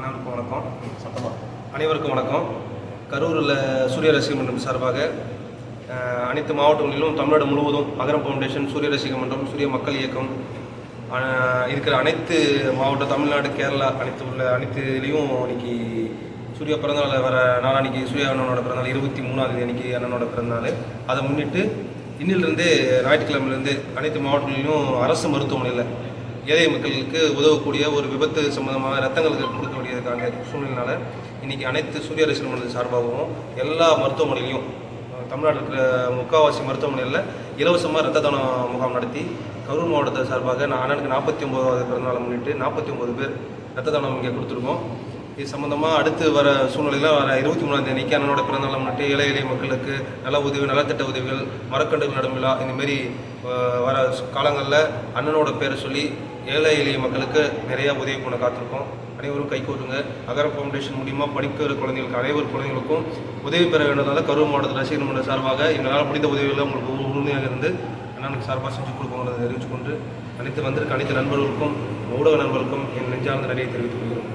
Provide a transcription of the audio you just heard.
அனைவருக்கும் வணக்கம். சத்தமாக அனைவருக்கும் வணக்கம். கரூரில் சூரிய ரசிக மன்றம் சார்பாக அனைத்து மாவட்டங்களிலும் தமிழ்நாடு முழுவதும் அகரம் ஃபவுண்டேஷன் சூரிய ரசிக மன்றம் சூரிய மக்கள் இயக்கம் இருக்கிற அனைத்து மாவட்ட தமிழ்நாடு கேரளா அனைத்து உள்ள அனைத்து இதுலேயும் இன்னைக்கு சூர்யா பிறந்தநாள் வர நாளான்னைக்கு சூர்யா அண்ணனோட பிறந்தநாள் இருபத்தி மூணாவது அன்னைக்கு அண்ணனோட பிறந்தநாள். அதை முன்னிட்டு இன்னிலிருந்தே ஞாயிற்றுக்கிழமையிலேருந்து அனைத்து மாவட்டங்களிலும் அரசு மருத்துவமனையில் ஏழை மக்களுக்கு உதவக்கூடிய ஒரு விபத்து சம்பந்தமாக ரத்தங்களுக்கு கொடுக்க வேண்டியதுக்கான சூழ்நிலையினால் இன்றைக்கி அனைத்து சூரிய அரசு மண்டல சார்பாகவும் எல்லா மருத்துவமனையிலையும் தமிழ்நாட்டில் இருக்கிற முக்காவாசி மருத்துவமனையில் இலவசமாக ரத்த தான முகாம் நடத்தி கரூர் மாவட்டத்தை சார்பாக நான் அண்ணனுக்கு நாற்பத்தி ஒம்போதாவது பிறந்தநாளை முன்னிட்டு நாற்பத்தி ஒம்பது பேர் ரத்த தானம் இங்கே கொடுத்துருக்கோம். இது சம்மந்தமாக அடுத்து வர சூழ்நிலையில் வர இருபத்தி மூணாம் தேதிக்கு அண்ணனோட பிறந்தநாளை முன்னிட்டு ஏழை எளிய மக்களுக்கு நல உதவி நலத்திட்ட உதவிகள் மரக்கண்டுகள் நடும் விழா இந்தமாரி வர காலங்களில் அண்ணனோட பேரை சொல்லி ஏழை எளிய மக்களுக்கு நிறையா உதவி பண்ண காத்திருக்கோம். அனைவரும் கைகோட்டுங்க அகர ஃபவுண்டேஷன் மூலிமா படிக்கிற குழந்தைகளுக்கு அனைவர் குழந்தைகளுக்கும் உதவி பெற வேண்டதால் கரூர் மாவட்டத்தில் ரசிகர் மன்ற சார்பாக எங்களால் முடிந்த உதவிகளை உங்களுக்கு உறுதியாக இருந்து அண்ணனுக்கு சார்பாக செஞ்சு கொடுக்கணுன்றதை தெரிவித்துக்கொண்டு அனைத்து வந்திருக்க அனைத்து நண்பர்களுக்கும் ஊடக நண்பர்களுக்கும் என் நெஞ்சார்ந்த நிறைய தெரிவித்துக் கொள்கிறோம்.